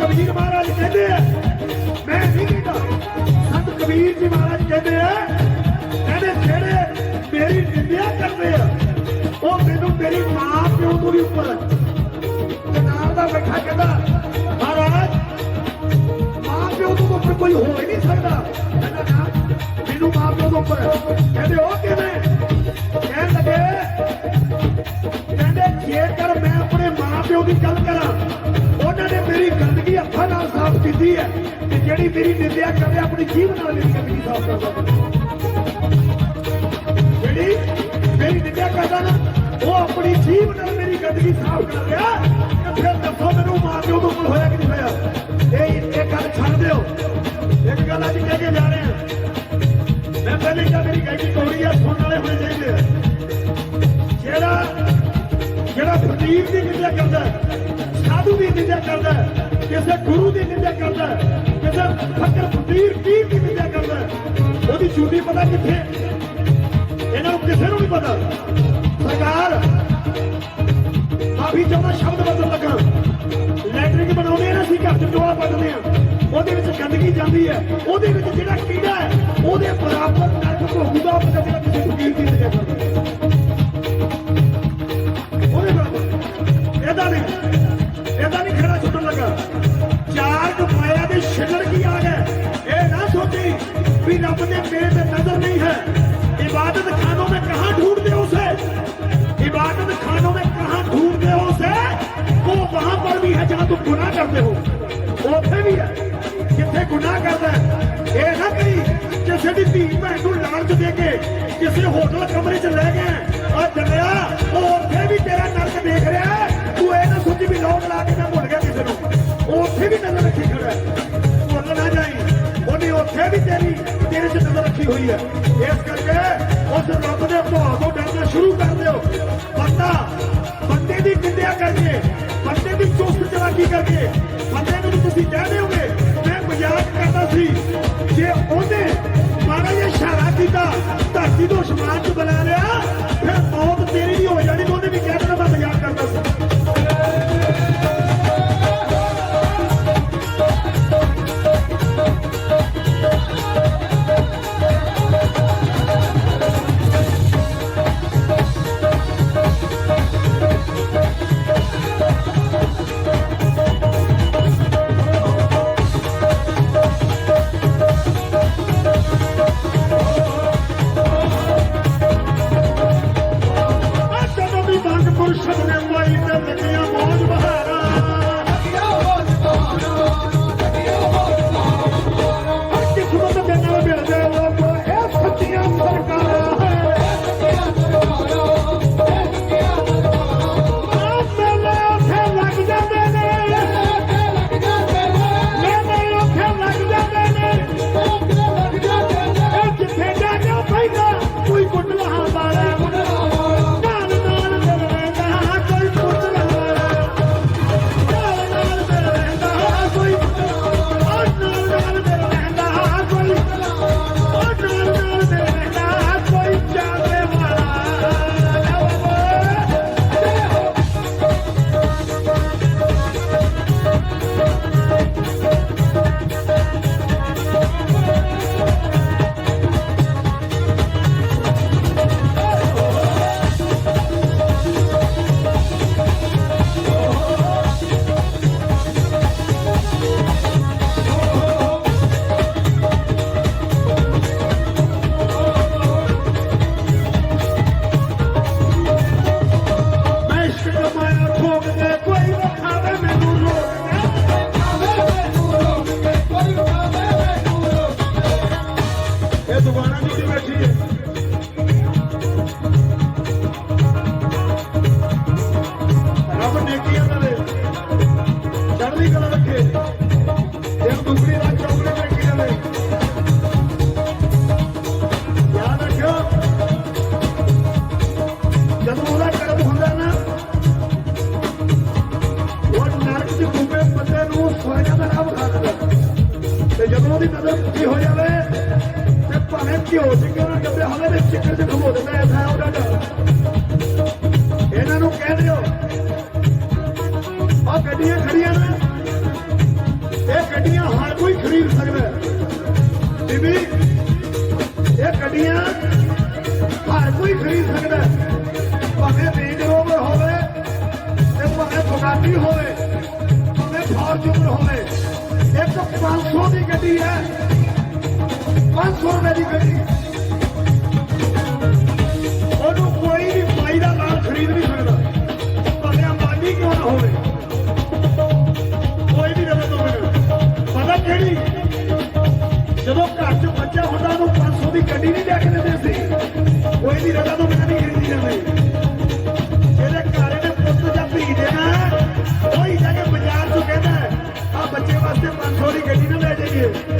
ਕਬੀਰ ਮਹਾਰਾਜ ਕਹਿੰਦੇ ਆ। ਮੈਂ ਨਹੀਂ ਕਹਿੰਦਾ ਸੰਤ ਕਬੀਰ ਜੀ ਮਹਾਰਾਜ ਕਹਿੰਦੇ ਆ, ਕਹਿੰਦੇ ਜਿਹੜੇ ਮੇਰੀ ਨਿੰਦਿਆ ਕਰਦੇ ਆ, ਉਹ ਮੈਨੂੰ ਮੇਰੀ ਮਾਂ ਪਿਓ ਤੋਂ ਵੀ ਉੱਪਰ ਤੇ ਨਾਲ ਦਾ ਬੈਠਾ ਕਹਿੰਦਾ, ਮਹਾਰਾਜ, ਮਾਂ ਪਿਓ ਤੋਂ ਉੱਪਰ ਕੋਈ ਹੋ ਹੀ ਨਹੀਂ ਸਕਦਾ। ਕਹਿੰਦਾ, ਨਾ, ਮੈਨੂੰ ਮਾਂ ਪਿਓ ਤੋਂ ਉੱਪਰ ਕਹਿੰਦੇ, ਉਹ ਕਿਵੇਂ? ਕਹਿਣ ਲੱਗੇ, ਕਹਿੰਦੇ, ਜੇਕਰ ਮੈਂ ਆਪਣੇ ਮਾਂ ਪਿਓ ਦੀ ਗੱਲ ਕਰਾਂ ਮੇਰੀ ਨਾਲ ਸਾਫ਼ ਕੀਤੀ ਹੈ ਤੇ ਜਿਹੜੀ ਮੇਰੀ ਨਿੰਦਿਆ ਕਰਦੇ ਆਪਣੀ ਜੀਭ ਨਾਲ ਮੇਰੀ ਗੰਦਗੀ ਸਾਫ਼ ਕਰਦਾ ਜਿਹੜੀ ਮੇਰੀ ਨਿੰਦਿਆ ਕਰਦਾ ਨਾ, ਉਹ ਆਪਣੀ ਜੀਭ ਨਾਲ ਮੇਰੀ ਗੰਦਗੀ ਸਾਫ਼ ਕਰ ਰਿਹਾ ਤੇ ਫਿਰ ਦੱਸੋ ਮੈਨੂੰ ਮਾਂ ਪਿਓ ਤੋਂ ਕੋਲ ਹੋਇਆ ਕਿ ਨਹੀਂ ਹੋਇਆ? ਇਹ ਇਹ ਗੱਲ ਛੱਡ ਦਿਓ। ਇੱਕ ਗੱਲ ਅੱਜ ਕਹਿ ਕੇ ਜਾ ਰਹੇ ਹਾਂ। ਮੈਂ ਪਹਿਲੇ ਕਿਹਾ, ਮੇਰੀ ਗਾਇਕੀ ਕੌੜੀ ਆ, ਸੁਣਨ ਵਾਲੇ ਹੋਣੇ ਚਾਹੀਦੇ ਆ। ਜਿਹੜਾ ਜਿਹੜਾ ਫਕੀਰ ਦੀ ਨਿੰਦਿਆ ਕਰਦਾ ਸਾਧੂ ਦੀ ਨਿੰਦਿਆ ਕਰਦਾ ਕਿਸੇ ਗੁਰੂ ਦੀ ਨਿੰਦਿਆ ਕਰਦਾ ਕਿਸੇ ਫਕਰ ਫਕੀਰ ਪੀਰ ਦੀ ਨਿੰਦਿਆ ਕਰਦਾ ਉਹਦੀ ਚੂੜੀ ਪਤਾ ਕਿੱਥੇ ਇਹਨਾਂ ਨੂੰ ਕਿਸੇ ਨੂੰ ਨਹੀਂ ਪਤਾ। ਸਰਕਾਰ ਮਾਫੀ ਚਾਹੁੰਦਾ ਸ਼ਬਦ ਬਦਲ ਲੱਗਾ। ਲੈਟਰਿੰਗ ਬਣਾਉਂਦੇ ਆ ਨਾ ਅਸੀਂ ਘਰ ਚ ਟੋਆ ਪੱਟਦੇ ਆ। ਉਹਦੇ ਵਿੱਚ ਗੰਦਗੀ ਜਾਂਦੀ ਹੈ। ਉਹਦੇ ਵਿੱਚ ਜਿਹੜਾ ਕੀੜਾ ਹੈ, ਉਹਦੇ ਬਰਾਬਰ ਨਰਕ ਭੋਗੂਗਾ ਜਿਹੜਾ ਕਿਸੇ ਫਕੀਰ भी है जहां तुम गुनाह करते हो ਉੱਥੇ ਵੀ ਹੈ ਜਿੱਥੇ ਗੁਨਾਹ ਕਰਦਾ ਹੈ ਇਹ ਨਾ ਕਰੀ ਕਿਸੇ ਦੀ ਧੀ ਭੈਣ ਨੂੰ ਲਾਲਚ ਦੇ ਕੇ ਕਿਸੇ ਹੋਟਲ ਕਮਰੇ 'ਚ ਲੈ ਗਏ ਆ ਚੱਲਿਆ ਉਹ ਉੱਥੇ ਵੀ ਤੇਰਾ ਨਰਕ ਦੇਖ ਰਿਹਾ ਹੈ। ਤੂੰ ਇਹ ਨਾ ਸੋਚੀ ਵੀ ਲੋਕ ਲਾ ਕੇ ਮੈਂ ਭੁੱਲ ਗਿਆ ਕਿਸੇ ਨੂੰ ਉਹ ਉੱਥੇ ਵੀ ਨਜ਼ਰ ਰੱਖੀ ਖੜਾ ਹੈ ਭੁੱਲ ਨਾ ਜਾਈ ਉਹਨੇ ਉੱਥੇ ਵੀ ਤੇਰੀ ਤੇਰੇ 'ਚ ਨਜ਼ਰ ਰੱਖੀ ਹੋਈ ਹੈ ਇਸ ਕਰਕੇ ਉਸ ਰੱਬ ਦੇ ਭਾਅ ਤੋਂ ਡਰਨਾ ਸ਼ੁਰੂ ਕਰ ਦਿਓ ਬੰਦਾ ਬੰਦੇ ਦੀ ਨਿੰਦਿਆ ਕਰਕੇ ਬੰਦੇ ਦੀ ਚੁਸਤ ਚਲਾਕੀ ਕਰਕੇ? ਬੰਦੇ ਨੂੰ ਤੁਸੀਂ ਕਹਿ ਦਿਓਗੇ, ਮੈਂ ਮਜ਼ਾਕ ਕਰਦਾ ਸੀ। ਜੇ ਉਹਨੇ ਮਾੜਾ ਜਿਹਾ ਇਸ਼ਾਰਾ ਕੀਤਾ, ਧਰਤੀ ਤੋਂ ਅਸਮਾਨ 'ਚ ਬੁਲਾ ਲਿਆ, ਫਿਰ ਮੌਤ ਤੇਰੀ ਵੀ ਹੋ ਜਾਣੀ ਕੇ ਇਹ ਦੁਬਾਰਾ ਨਹੀਂ ਗੱਡੀ ਹੈ 500 ਰੁਪਏ ਦੀ ਗੱਡੀ ਉਹਨੂੰ ਕੋਈ ਵੀ ਬਾਈ ਦਾ ਨਾਲ ਖਰੀਦ ਨਹੀਂ ਸਕਦਾ ਭਾਵੇਂ ਅੰਬਾਨੀ ਕਿਉਂ ਨਾ ਹੋਵੇ ਕੋਈ ਵੀ ਰਵੇ ਤੋਂ ਬਿਨਾਂ ਪਤਾ ਕਿਹੜੀ ਜਦੋਂ ਘਰ 'ਚ ਬੱਚਾ ਹੁੰਦਾ ਉਹਨੂੰ 500 ਦੀ ਗੱਡੀ ਨਹੀਂ ਲੈ ਕੇ ਦਿੰਦੇ ਸੀ ਕੋਈ ਵੀ ਰਵਾ ਤੋਂ ਬਿਨਾਂ ਨਹੀਂ ਖਰੀਦੀ ਜਾਂਦੀ ਜਿਹਦੇ ਘਰ ਦੇ ਦੇਣਾ ਜਾ ਕੇ ਬਾਜ਼ਾਰ 'ਚ ਕਹਿੰਦਾ ਆ ਬੱਚੇ ਵਾਸਤੇ 500 ਦੀ ਗੱਡੀ ਨਾ ਲੈ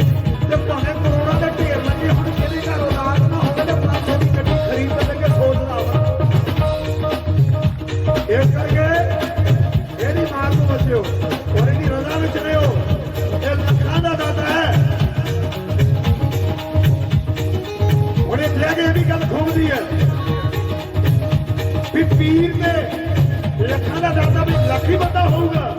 ਤੇ ਭਾਵੇਂ ਕਰੋੜਾਂ ਦੇ ਢੇਰ ਲੱਗੇ ਹੁਣ ਕਿਹਦੇ ਘਰ ਔਲਾਦ ਨਾ ਹੋਵੇ ਤੇ 500 ਦੀ ਗੱਡੀ ਖਰੀਦ ਲੱਗੇ ਸੋਚਦਾ ਵਾ ਇਸ ਕਰਕੇ ਇਹਦੀ ਮਾਰ ਤੋਂ ਬਚਿਓ ਔਰ ਇਹਦੀ ਰਜ਼ਾ ਵਿੱਚ ਰਹੋ ਇਹ ਲੱਖਾਂ ਦਾ ਦਾਤਾ ਹੈ ਉਹਨੇ ਕਿਹਾ ਕਿ ਇਹਦੀ ਗੱਲ ਖੋਲਦੀ ਹੈ ਵੀ ਪੀਰ ਦੇ ਲੱਖਾਂ ਦਾ ਦਾਤਾ ਵੀ ਲੱਖੀ ਬੰਦਾ ਹੋਊਗਾ।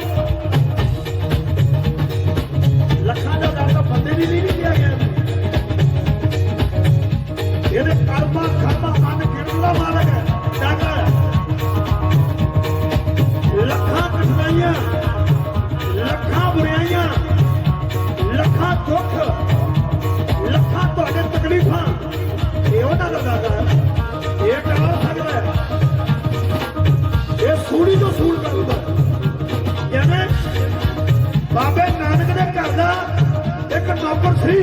ਨੌਕਰ ਸੀ।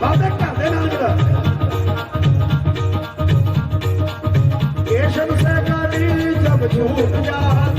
ਬਾਬੇ ਘਰ ਦੇ ਨਾਲ ਦਾ ਇਹ ਸ਼ਮਸ ਕਾਲੀ ਜਬ ਛੂਟ ਜਾਤੀ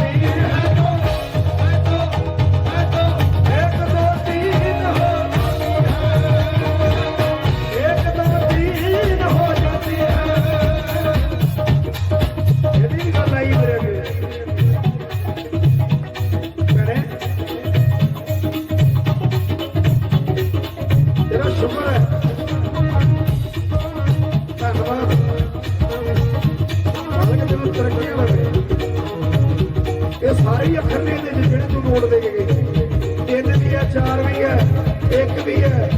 ਮਾਲਕ ਤੈਨੂੰ ਤਰੱਕੀਆਂ ਇਹ ਸਾਰੇ ਹੀ ਅੱਖਰ ਨੇ ਇਹਦੇ 'ਚ ਜਿਹੜੇ ਤੂੰ ਨੋਟ ਦੇ ਕੇ ਤਿੰਨ ਵੀ ਹੈ, ਚਾਰ ਵੀ ਹੈ, ਇੱਕ ਵੀ ਹੈ,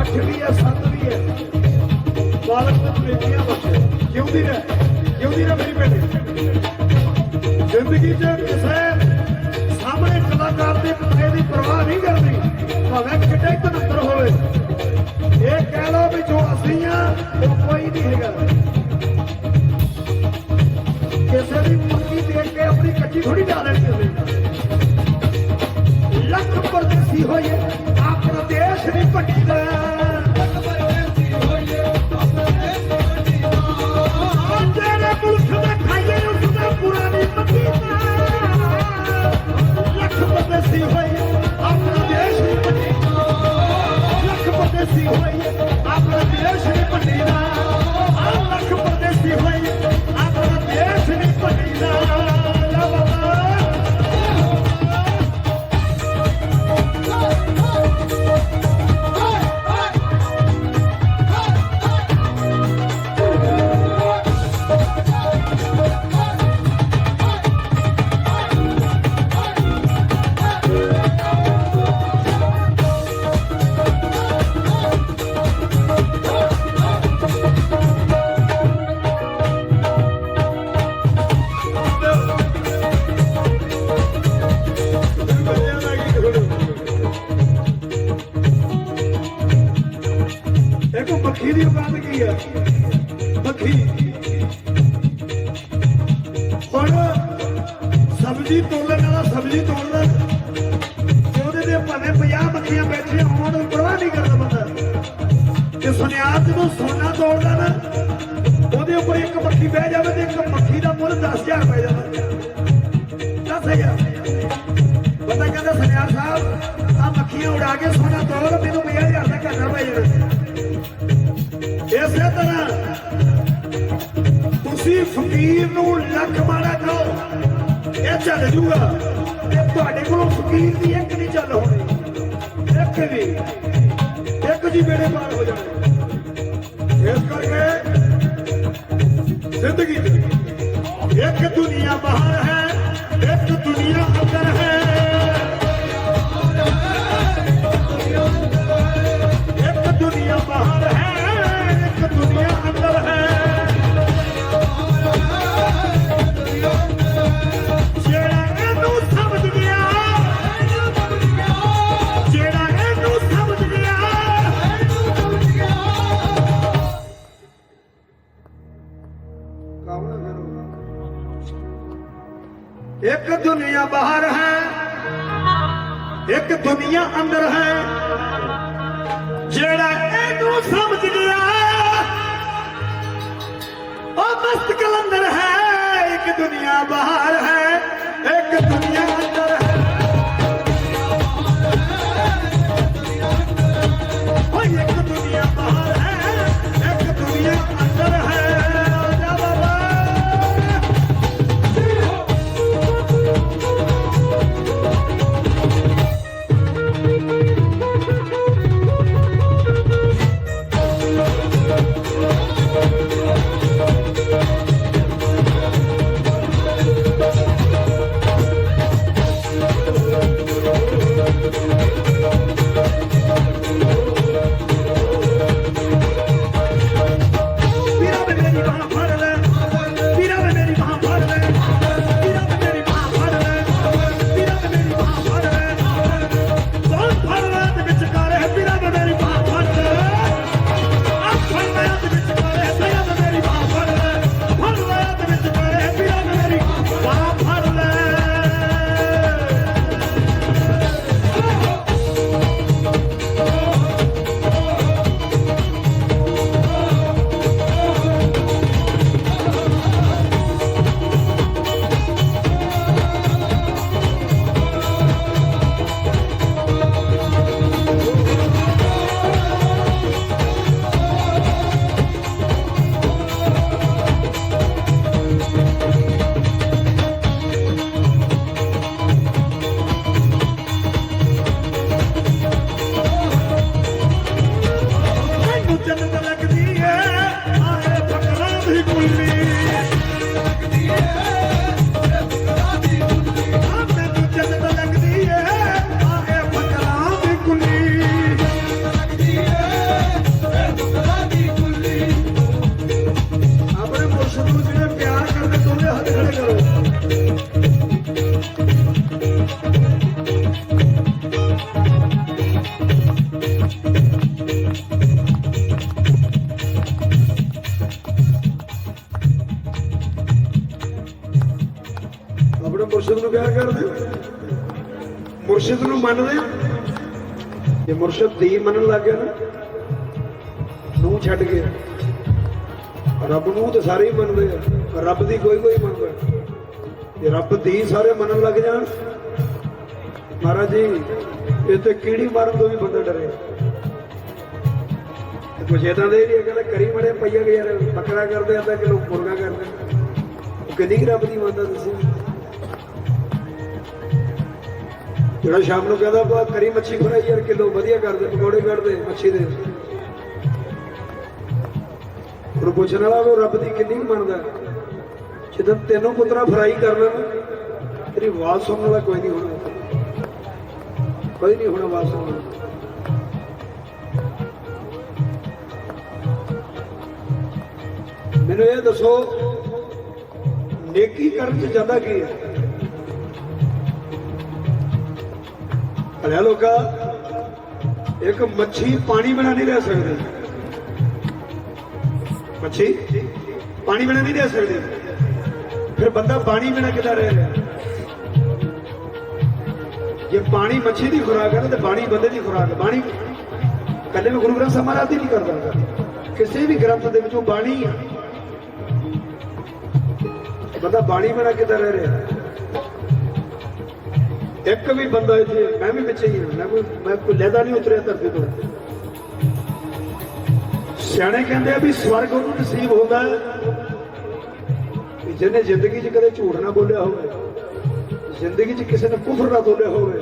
ਅੱਠ ਵੀ ਹੈ, ਸੱਤ ਵੀ ਹੈ। ਮਾਲਕ ਨੂੰ ਬੇਟੀਆਂ ਬਖਸ਼ੇ ਜਿਉਂਦੀ ਰਹਿ ਜਿਉਂਦੀ ਰਹਿ ਮੇਰੀ ਬੇਟੀ। ਜ਼ਿੰਦਗੀ 'ਚ ਕਿਸੇ ਸਾਹਮਣੇ ਕਲਾਕਾਰ ਦੇ ਪਤਾਏ ਦੀ ਪਰਵਾਹ ਨਹੀਂ ਕਰਦੀ ਭਾਵੇਂ ਕਿੱਡੇ ਹੀ ਹੋਵੇ। ਇਹ ਕਹਿ ਲਓ ਵੀ ਜੋ ਅਸੀਂ ਆ, ਉਹ ਕੋਈ ਨਹੀਂ ਹੈਗਾ। ਕਿਸੇ ਦੀ ਮੁਰਗੀ ਦੇਖ ਕੇ ਆਪਣੀ ਕੱਚੀ ਥੋੜੀ ਜਾ ਲੈਣੀ ਹੋਵੇ ਲੱਖ ਪਰਦੇਸੀ ਹੋਏ ਆਪਣਾ ਦੇਸ਼ ਨਹੀਂ ਭਟਕਦਾ ਲੱਖ ਪਰਦੇਸੀ ਹੋਏ ਆਪਣਾ ਦੇਸ਼ ਨਹੀਂ ਭਟਕਦਾ 50 ਬੈਠੀਆਂ ਹੋਣ ਉਹ ਪਰਵਾਹ ਨਹੀਂ ਕਰਦਾ ਬੰਦਾ ਤੇ ਸੁਨਿਆਰ ਜਦੋਂ ਸੋਨਾ ਤੋੜਦਾ ਨਾ, ਉਹਦੇ ਉੱਪਰ ਇੱਕ ਮੱਖੀ ਬਹਿ ਜਾਵੇ ਤੇ ਇੱਕ ਮੱਖੀ ਦਾ ਮੁੱਲ 10000 ਪੈ ਜਾਂਦਾ। 10000 ਬੰਦਾ ਕਹਿੰਦਾ, ਸੁਨਿਆਰ ਸਾਹਿਬ ਆ ਮੱਖੀਆਂ ਉਡਾ ਕੇ ਸੋਨਾ ਤੋੜ ਮੈਨੂੰ 50000 ਦਾ ਘਾਟਾ ਪੈ ਜਾਣਾ ਇਸੇ ਤਰ੍ਹਾਂ ਤੁਸੀਂ ਫਕੀਰ ਨੂੰ ਲੱਖ ਮਾਰਾ ਕਹੋ, ਇਹ ਚੱਲ ਜੂਗਾ। ਤੇ ਤੁਹਾਡੇ ਕੋਲੋਂ ਫਕੀਰ ਦੀ ਇੱਕ ਨਹੀਂ ਚੱਲ ਹੋਣੀ। ਇੱਕ ਵੀ ਇੱਕ ਜੀ ਬੇੜੇ ਪਾਰ ਹੋ ਜਾਣੇ ਇਸ ਕਰਕੇ ਜ਼ਿੰਦਗੀ 'ਚ ਇੱਕ ਦੁਨੀਆ ਬਾਹਰ ਹੈ ਇੱਕ ਦੁਨੀਆ ਦੁਨੀਆ ਬਾਹਰ ਹੈ, ਇੱਕ ਦੁਨੀਆ ਅੰਦਰ ਹੈ, ਜਿਹੜਾ ਇਹਨੂੰ ਸਮਝ ਗਿਆ। ਉਹ ਮਸਤ ਕਲੰਦਰ ਹੈ, ਇੱਕ ਦੁਨੀਆ ਬਾਹਰ ਹੈ। ਮੁਰਸ਼ਿਦ ਨੂੰ ਮੰਨਦੇ ਹੋ? ਜੇ ਮੁਰਸ਼ਿਦ ਦੀ ਮੰਨਣ ਲੱਗ ਗਿਆ ਨਾ ਨੂੰ ਛੱਡ ਕੇ। ਰੱਬ ਨੂੰ ਤਾਂ ਸਾਰੇ ਹੀ ਮੰਨਦੇ ਆ ਰੱਬ ਦੀ ਕੋਈ ਕੋਈ ਮੰਨਦਾ ਜੇ ਰੱਬ ਦੀ ਸਾਰੇ ਮੰਨਣ ਲੱਗ ਜਾਣ, ਮਹਾਰਾਜ ਜੀ, ਇਹ ਤੇ ਕੀੜੀ ਮਾਰਨ ਤੋਂ ਵੀ ਬੰਦਾ ਡਰੇ। ਤੇ ਕੁਛ ਏਦਾਂ ਦੇ ਨਹੀਂ ਕਹਿੰਦਾ ਕਰੀ ਮੜੇ ਪਈਆ ਕਿ ਬੱਕਰਾ ਕਰਦੇ ਆ ਤਾਂ ਕਿ ਲੋਕ ਮੁਰਗਾ ਕਰਦੇ ਉਹ ਕਿੰਨੀ ਰੱਬ ਦੀ ਮੰਨਦਾ ਤੁਸੀਂ? ਜਿਹੜਾ ਸ਼ਾਮ ਨੂੰ ਕਹਿੰਦਾ ਬਾ ਕਰੀ ਮੱਛੀ ਫਰਾਈ ਯਾਰ, ਕਿਲੋ ਵਧੀਆ ਕਰਦੇ, ਪਕੌੜੇ ਕੱਢਦੇ, ਮੱਛੀ ਦੇ। ਉਹ ਪੁੱਛਣ ਵਾਲਾ ਉਹ ਰੱਬ ਦੀ ਕਿੰਨੀ ਕੁ ਮੰਨਦਾ ਜਦੋਂ ਤੈਨੂੰ ਪੁੱਤਰਾ ਫਰਾਈ ਕਰ ਲੈਣ ਤੇਰੀ ਆਵਾਜ਼ ਸੁਣਨ ਵਾਲਾ ਕੋਈ ਨਹੀਂ ਹੋਣਾ। ਕੋਈ ਨਹੀਂ ਹੋਣਾ ਆਵਾਜ਼ ਸੁਣਨ ਵਾਲਾ। ਮੈਨੂੰ ਇਹ ਦੱਸੋ, ਨੇਕੀ ਕਰਨ ਚ ਜ਼ਿਆਦਾ ਕੀ ਹੈ? ਭਲਿਆ ਲੋਕਾ, ਇੱਕ ਮੱਛੀ ਪਾਣੀ ਬਿਨਾ ਨਹੀਂ ਰਹਿ ਸਕਦੀ। ਮੱਛੀ ਪਾਣੀ ਬਿਨਾ ਨਹੀਂ ਰਹਿ ਸਕਦੀ। ਫਿਰ ਬੰਦਾ ਪਾਣੀ ਬਿਨਾ ਕਿੱਦਾਂ ਰਹਿ ਰਿਹਾ? ਜੇ ਪਾਣੀ ਮੱਛੀ ਦੀ ਖੁਰਾਕ ਹੈ ਨਾ, ਤੇ ਪਾਣੀ ਬੰਦੇ ਦੀ ਖੁਰਾਕ ਹੈ। ਬਾਣੀ ਕੱਲੇ ਮੈਂ ਗੁਰੂ ਗ੍ਰੰਥ ਸਾਹਿਬ ਮਹਾਰਾਜ ਦੀ ਨਹੀਂ ਕਰਦਾ ਕਿਸੇ ਵੀ ਗ੍ਰੰਥ ਦੇ ਵਿੱਚੋਂ ਬਾਣੀ ਆ ਬੰਦਾ ਬਾਣੀ ਬਿਨਾ ਕਿੱਦਾਂ ਰਹਿ ਰਿਹਾ? ਇੱਕ ਵੀ ਬੰਦਾ ਇੱਥੇ, ਮੈਂ ਵੀ ਪਿੱਛੇ ਹੀ ਹਾਂ, ਮੈਂ ਕੋਈ ਮੈਂ ਕੋਈ ਲੈਦਾ ਨਹੀਂ ਉਤਰਿਆ ਧਰਤੀ ਤੋਂ। ਸਿਆਣੇ ਕਹਿੰਦੇ ਆ ਵੀ ਸਵਰਗ ਉਹਨੂੰ ਨਸੀਬ ਹੁੰਦਾ ਹੈ ਜਿਹਨੇ ਜ਼ਿੰਦਗੀ 'ਚ ਕਦੇ ਝੂਠ ਨਾ ਬੋਲਿਆ ਹੋਵੇ, ਜ਼ਿੰਦਗੀ 'ਚ ਕਿਸੇ ਨੇ ਕੁਫਰ ਨਾ ਬੋਲਿਆ ਹੋਵੇ,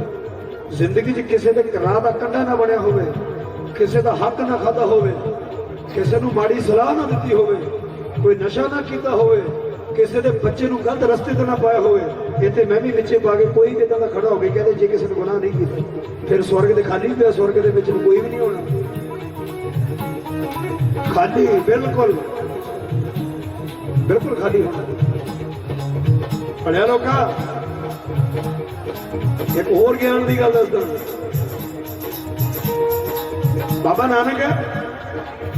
ਜ਼ਿੰਦਗੀ 'ਚ ਕਿਸੇ ਦੇ ਰਾਹ ਦਾ ਕੰਡਾ ਨਾ ਬਣਿਆ ਹੋਵੇ, ਕਿਸੇ ਦਾ ਹੱਕ ਨਾ ਖਾਦਾ ਹੋਵੇ, ਕਿਸੇ ਨੂੰ ਮਾੜੀ ਸਲਾਹ ਨਾ ਦਿੱਤੀ ਹੋਵੇ, ਕੋਈ ਨਸ਼ਾ ਨਾ ਕੀਤਾ ਹੋਵੇ ਕਿਸੇ ਦੇ ਬੱਚੇ ਨੂੰ ਗਲਤ ਰਸਤੇ ਤੇ ਨਾ ਪਾਇਆ ਹੋਵੇ। ਇੱਥੇ ਮੈਂ ਵੀ ਵਿੱਚੇ ਪਾ ਕੇ ਕੋਈ ਕਿਦਾਂ ਦਾ ਖੜਾ ਹੋ ਕੇ ਕਹਿੰਦੇ, ਜੇ ਕਿਸੇ ਨੇ ਗੁਨਾਹ ਨਹੀਂ ਕੀਤਾ, ਫਿਰ ਸਵਰਗ ਦੇ ਖਾਲੀ ਪਿਆ, ਸਵਰਗ ਦੇ ਵਿੱਚ ਕੋਈ ਵੀ ਨਹੀਂ ਹੋਣਾ। ਖਾਲੀ, ਬਿਲਕੁਲ। ਬਿਲਕੁਲ ਖਾਲੀ ਹੋਣਾ। ਪੜਿਆ ਲੋਕਾ, ਇੱਕ ਹੋਰ ਗਿਆਨ ਦੀ ਗੱਲ ਦੱਸਦਾ। ਬਾਬਾ ਨਾਨਕ ਹੈ,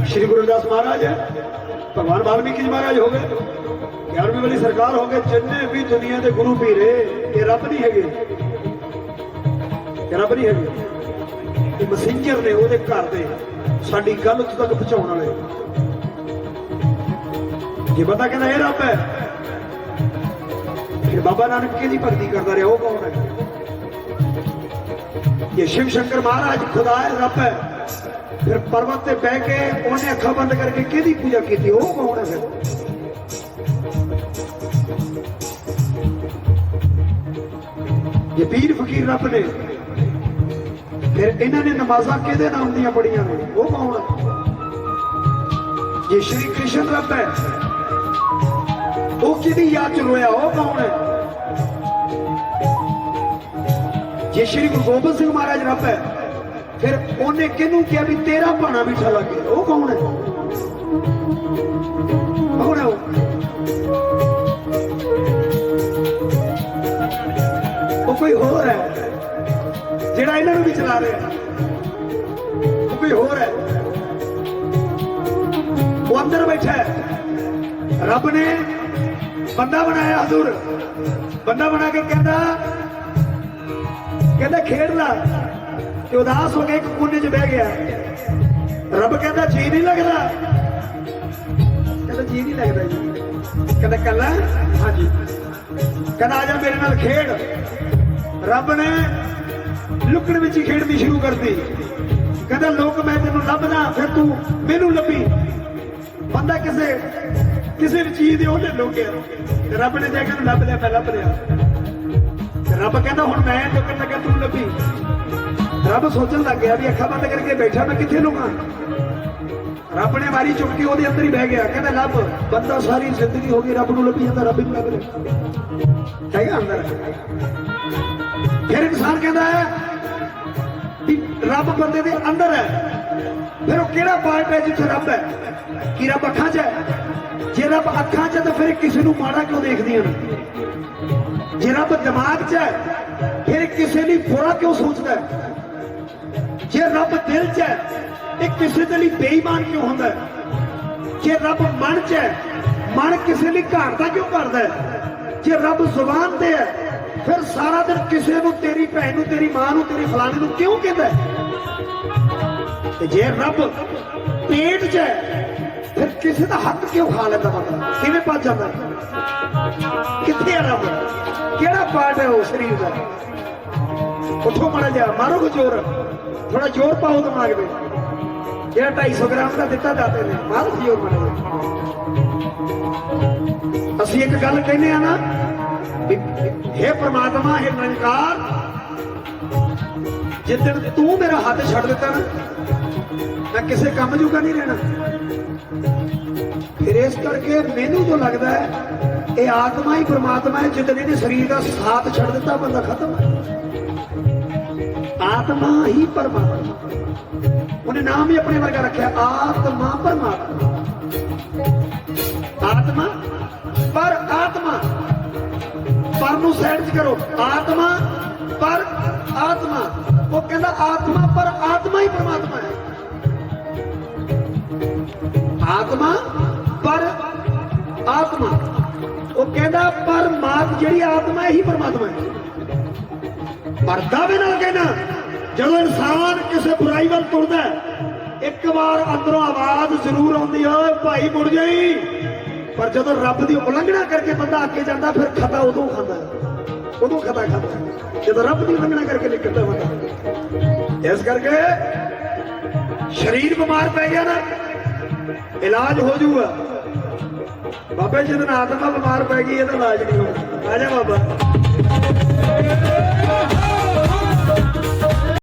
ਸ਼੍ਰੀ ਗੁਰੂ ਰਵਿਦਾਸ ਮਹਾਰਾਜ ਹੈ, ਭਗਵਾਨ ਵਾਲਮੀਕੀ ਜੀ ਮਹਾਰਾਜ ਹੋ ਗਏ। 11ਵੀਂ ਵਾਲੀ ਸਰਕਾਰ ਹੋ ਗਏ ਜਿੰਨੇ ਵੀ ਦੁਨੀਆ ਦੇ ਗੁਰੂ ਪੀਰੇ ਇਹ ਰੱਬ ਨਹੀਂ ਹੈਗੇ। ਇਹ ਰੱਬ ਨਹੀਂ ਹੈਗੇ। ਇਹ ਮੈਸੇਂਜਰ ਨੇ ਉਹਦੇ ਘਰ ਦੇ ਸਾਡੀ ਗੱਲ ਉੱਥੇ ਤੱਕ ਪਹੁੰਚਾਉਣ ਵਾਲੇ। ਜੇ ਬੰਦਾ ਕਹਿੰਦਾ ਇਹ ਰੱਬ ਹੈ, ਫਿਰ ਬਾਬਾ ਨਾਨਕ ਕਿਹਦੀ ਭਗਤੀ ਕਰਦਾ ਰਿਹਾ, ਉਹ ਕੌਣ ਹੈ? ਇਹ ਸ਼ਿਵ ਸ਼ੰਕਰ ਮਹਾਰਾਜ ਖੁਦਾ ਹੈ, ਰੱਬ ਹੈ, ਫਿਰ ਪਰਵਤ ਤੇ ਬਹਿ ਕੇ ਉਹਨੇ ਅੱਖਾਂ ਬੰਦ ਕਰਕੇ ਕਿਹਦੀ ਪੂਜਾ ਕੀਤੀ, ਉਹ ਕੌਣ ਹੈ ਫਿਰ? ਜੇ ਪੀਰ ਫਕੀਰ ਰੱਬ ਨੇ। ਫਿਰ ਇਹਨਾਂ ਨੇ ਨਮਾਜ਼ਾਂ ਕਿਹਦੇ ਨਾਮ ਦੀਆਂ ਪੜੀਆਂ ਨੇ? ਉਹ ਕੌਣ ਜੇ ਸ਼੍ਰੀ ਕ੍ਰਿਸ਼ਨ ਰੱਬ ਹੈ। ਉਹ ਕਿਹਦੀ ਯਾਦ ਚ ਰੋਇਆ? ਉਹ ਕੌਣ ਹੈ? ਜੇ ਸ਼੍ਰੀ ਗੁਰੂ ਗੋਬਿੰਦ ਸਿੰਘ ਮਹਾਰਾਜ ਰੱਬ ਹੈ। ਫਿਰ ਉਹਨੇ ਕਿਹਨੂੰ ਕਿਹਾ ਵੀ ਤੇਰਾ ਭਾਣਾ ਮਿੱਠਾ ਲੱਗੇ? ਉਹ ਕੌਣ ਹੈ? ਕੋਈ ਹੋਰ ਹੈ? ਜਿਹੜਾ ਇਹਨਾਂ ਨੂੰ ਵੀ ਚਲਾ ਰਿਹਾ। ਉਹ ਕੋਈ ਹੋਰ ਹੈ? ਉਹ ਅੰਦਰ ਬੈਠਾ ਹੈ। ਰੱਬ ਨੇ ਬੰਦਾ ਬਣਾਇਆ ਹਜ਼ੂਰ। ਬੰਦਾ ਬਣਾ ਕੇ ਕਹਿੰਦਾ ਕਹਿੰਦਾ ਖੇਡ ਲਾ। ਤੇ ਉਦਾਸ ਹੋ ਕੇ ਇੱਕ ਕੋਨੇ 'ਚ ਬਹਿ ਗਿਆ। ਰੱਬ ਕਹਿੰਦਾ, ਜੀ ਨਹੀਂ ਲੱਗਦਾ। ਕਹਿੰਦਾ, ਜੀ ਨਹੀਂ ਲੱਗਦਾ ਜੀ। ਕਹਿੰਦਾ ਕੱਲਾ ਹਾਂਜੀ। ਕਹਿੰਦਾ, ਆ ਜਾ ਮੇਰੇ ਨਾਲ ਖੇਡ। ਰੱਬ ਨੇ ਲੁਕਣ ਵਿੱਚ ਹੀ ਖੇਡਣੀ ਸ਼ੁਰੂ ਕਰਤੀ। ਕਹਿੰਦਾ, ਲੋਕ, ਮੈਂ ਤੈਨੂੰ ਲੱਭਦਾ, ਫਿਰ ਤੂੰ ਮੈਨੂੰ ਲੱਭੀ। ਬੰਦਾ ਕਿਸੇ ਕਿਸੇ ਵੀ ਚੀਜ਼ ਦੇ ਉਹਨੇ ਲੋਕਿਆ। ਤੇ ਰੱਬ ਨੇ ਜਾ ਕੇ ਲੱਭ ਲਿਆ, ਮੈਂ ਲੱਭ ਲਿਆ। ਰੱਬ ਕਹਿੰਦਾ, ਹੁਣ ਮੈਂ ਲੁਕਣ ਲੱਗਾ, ਤੂੰ ਲੱਭੀ। ਰੱਬ ਸੋਚਣ ਲੱਗ ਗਿਆ ਵੀ ਅੱਖਾਂ ਬੰਦ ਕਰਕੇ ਬੈਠਾ ਮੈਂ ਕਿੱਥੇ ਲੁਕਾਂ ਰੱਬ ਨੇ ਵਾਰੀ ਚੁੱਕ ਕੇ ਉਹਦੇ ਅੰਦਰ ਹੀ ਬਹਿ ਗਿਆ। ਕਹਿੰਦਾ ਲੱਭ ਬੰਦਾ ਸਾਰੀ ਜ਼ਿੰਦਗੀ ਹੋ ਗਈ, ਰੱਬ ਨੂੰ ਲੱਭੀ ਜਾਂਦਾ, ਰੱਬ ਹੀ ਲੱਭ ਰਿਹਾ ਹੈਗਾ ਅੰਦਰ। ਫਿਰ ਇਨਸਾਨ ਕਹਿੰਦਾ ਹੈ ਵੀ ਰੱਬ ਬੰਦੇ ਦੇ ਅੰਦਰ ਹੈ। ਫਿਰ ਉਹ ਕਿਹੜਾ ਪਾਰਟ ਹੈ ਜਿੱਥੇ ਰੱਬ ਹੈ? ਕੀ ਰੱਬ ਅੱਖਾਂ 'ਚ ਹੈ? ਜੇ ਰੱਬ ਅੱਖਾਂ 'ਚ ਤਾਂ ਫਿਰ ਕਿਸੇ ਨੂੰ ਮਾੜਾ ਕਿਉਂ ਦੇਖਦੀਆਂ ਨੇ? ਜੇ ਰੱਬ ਦਿਮਾਗ 'ਚ ਹੈ, ਫਿਰ ਕਿਸੇ ਲਈ ਬੁਰਾ ਕਿਉਂ ਸੋਚਦਾ ਹੈ? ਜੇ ਰੱਬ ਦਿਲ 'ਚ ਹੈ, ਇਹ ਕਿਸੇ ਦੇ ਲਈ ਬੇਈਮਾਨ ਕਿਉਂ ਹੁੰਦਾ ਜੇ ਰੱਬ ਮਨ 'ਚ ਹੈ, ਮਨ ਕਿਸੇ ਲਈ ਘਾਟਦਾ ਕਿਉਂ ਕਰਦਾ ਜੇ ਰੱਬ ਜ਼ੁਬਾਨ ਤੇ ਹੈ, ਫਿਰ ਸਾਰਾ ਦਿਨ ਕਿਸੇ ਨੂੰ ਤੇਰੀ ਭੈਣ ਨੂੰ, ਤੇਰੀ ਮਾਂ ਨੂੰ, ਤੇਰੀ ਫਲਾਣੇ ਨੂੰ ਕਿਉਂ ਕਹਿੰਦਾ ਤੇ ਜੇ ਰੱਬ ਪੇਟ 'ਚ ਹੈ, ਫਿਰ ਕਿਸੇ ਦਾ ਹੱਕ ਕਿਉਂ ਖਾ ਲੈਂਦਾ ਬੰਦਾ ਕਿਵੇਂ ਪਾ ਜਾਂਦਾ? ਕਿੱਥੇ ਹੈ ਰੱਬ? ਕਿਹੜਾ ਪਾਰਟ ਹੈ ਉਹ ਸਰੀਰ ਦਾ? ਉੱਠੋ ਮੜਾ ਜਾ ਮਾਰੋ ਕੋ ਜ਼ੋਰ। ਥੋੜਾ ਜ਼ੋਰ ਪਾਓ ਦਿਮਾਗ ਦੇ ਜਿਹੜਾ 250 ਗ੍ਰਾਮ ਦਾ ਦਿੱਤਾ ਦਾਤੇ ਨੇ, ਮਾਰੋ ਜ਼ੋਰ ਮੜਾ ਅਸੀਂ ਇੱਕ ਗੱਲ ਕਹਿੰਦੇ ਆ ਨਾ, ਵੀ हे ਪ੍ਰਮਾਤਮਾ हे ਨਿਰੰਕਾਰ ਜਿੱਦਣ ਤੂੰ ਮੇਰਾ ਹੱਥ ਛੱਡ ਦਿੱਤਾ ਨਾ, ਮੈਂ ਕਿਸੇ ਕੰਮ ਜੋਗਾ ਨਹੀਂ ਰਹਿਣਾ। ਫਿਰ ਇਸ ਕਰਕੇ ਮੈਨੂੰ ਜੋ ਲੱਗਦਾ ਹੈ, ਇਹ ਆਤਮਾ ਹੀ ਪਰਮਾਤਮਾ ਹੈ, ਜਿੱਦਣ ਇਹਨੇ ਸਰੀਰ ਦਾ ਸਾਥ ਛੱਡ ਦਿੱਤਾ, ਬੰਦਾ ਖਤਮ ਹੈ। ਆਤਮਾ ਹੀ ਪਰਮਾਤਮਾ। ਉਹਨੇ ਨਾਮ ਹੀ ਆਪਣੇ ਵਰਗਾ ਰੱਖਿਆ, ਆਤਮਾ ਪਰਮਾਤਮਾ। ਆਤਮਾ, ਪਰ ਆਤਮਾ। ਪਰ ਨੂੰ ਸਾਈਡ 'ਚ ਕਰੋ, ਆਤਮਾ, ਪਰ ਆਤਮਾ। ਉਹ ਕਹਿੰਦਾ, ਆਤਮਾ, ਪਰ ਆਤਮਾ ਹੀ ਪਰਮਾਤਮਾ ਹੈ। ਆਤਮਾ, ਪਰ ਆਤਮਾ। ਉਹ ਕਹਿੰਦਾ, ਪਰਮਾਤਮਾ, ਜਿਹੜੀ ਆਤਮਾ ਹੈ ਹੀ ਪਰਮਾਤਮਾ ਹੈ। ਪਰ ਦਾਅਵੇ ਨਾਲ ਕਹਿਣਾ ਜਦੋਂ ਇਨਸਾਨ ਕਿਸੇ ਬੁਰਾਈ ਵੱਲ ਤੁਰਦਾ ਇੱਕ ਵਾਰ ਅੰਦਰੋਂ ਆਵਾਜ਼ ਜ਼ਰੂਰ ਆਉਂਦੀ ਹੈ ਭਾਈ ਮੁੜ ਜਾਈ। ਪਰ ਜਦੋਂ ਰੱਬ ਦੀ ਉਲੰਘਣਾ ਕਰਕੇ ਬੰਦਾ ਅੱਗੇ ਜਾਂਦਾ, ਫਿਰ ਖਤਾ ਉਦੋਂ ਖਾਂਦਾ ਉਦੋਂ ਖਤਾ ਖਾਂਦਾ ਜਦੋਂ ਰੱਬ ਦੀ ਉਲੰਘਣਾ ਕਰਕੇ ਨਿਕਲਦਾ ਬੰਦਾ। ਇਸ ਕਰਕੇ ਸਰੀਰ ਬਿਮਾਰ ਪੈ ਗਿਆ ਨਾ, ਇਲਾਜ ਹੋ ਜਾਊਗਾ ਬਾਬੇ ਜਦੋਂ ਆਤਮਾ ਬਿਮਾਰ ਪੈ ਗਈ, ਇਹਦਾ ਇਲਾਜ ਨਹੀਂ ਹੋਣਾ। ਆ ਜਾ ਬਾਬਾ।